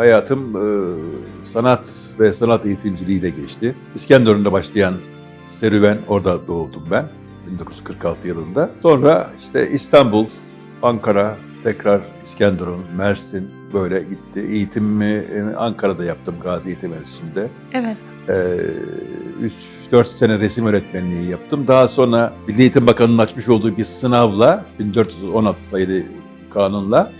hayatım e, sanat ve sanat eğitimciliğiyle geçti. İskenderun'da başlayan serüven orada doğdum ben 1946 yılında. Sonra işte İstanbul, Ankara, tekrar İskenderun, Mersin böyle gitti. Eğitimimi e, Ankara'da yaptım Gazi Eğitim Enstitüsü'nde. Evet. 3-4 sene resim öğretmenliği yaptım. Daha sonra Milli Eğitim Bakanı'nın açmış olduğu bir sınavla 1416 sayılı kanunla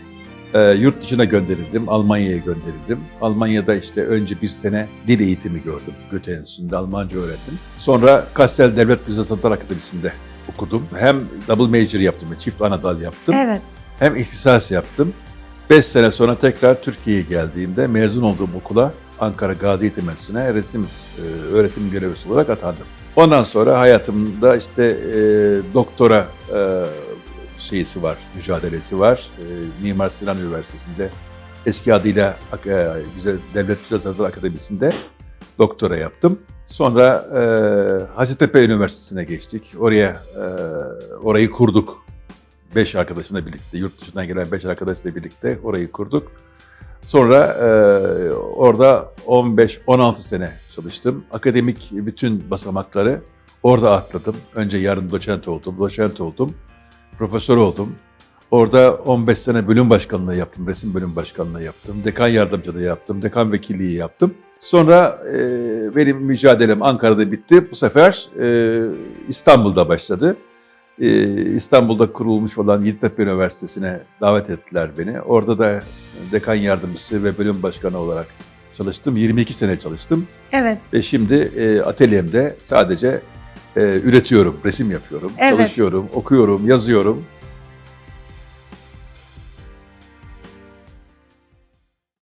e, yurt dışına gönderildim. Almanya'ya gönderildim. Almanya'da işte önce bir sene dil eğitimi gördüm. Göte Enstitüsü'nde Almanca öğrendim. Sonra Kassel Devlet Güzel Sanatlar Akademisi'nde okudum. Hem double major yaptım, çift ana dal yaptım. Evet. Hem ihtisas yaptım. 5 sene sonra tekrar Türkiye'ye geldiğimde mezun olduğum okula Ankara Gazi Eğitim Enstitüsü'ne resim e, öğretim görevlisi olarak atandım. Ondan sonra hayatımda işte e, doktora e, şeysi var, mücadelesi var. E, Mimar Sinan Üniversitesi'nde eski adıyla e, Güzel, Devlet Güzel Sanatlar Akademisi'nde doktora yaptım. Sonra e, Hacettepe Üniversitesi'ne geçtik. Oraya e, orayı kurduk. Beş arkadaşımla birlikte, yurt dışından gelen beş arkadaşla birlikte orayı kurduk. Sonra e, orada 15-16 sene çalıştım. Akademik bütün basamakları orada atladım. Önce yarın doçent oldum, doçent oldum, profesör oldum. Orada 15 sene bölüm başkanlığı yaptım, resim bölüm başkanlığı yaptım, dekan yardımcılığı yaptım, dekan vekilliği yaptım. Sonra e, benim mücadelem Ankara'da bitti. Bu sefer e, İstanbul'da başladı. E, İstanbul'da kurulmuş olan Yeditepe Üniversitesi'ne davet ettiler beni. Orada da dekan yardımcısı ve bölüm başkanı olarak çalıştım. 22 sene çalıştım Evet. ve şimdi e, atölyemde sadece e, üretiyorum, resim yapıyorum, Evet. çalışıyorum, okuyorum, yazıyorum.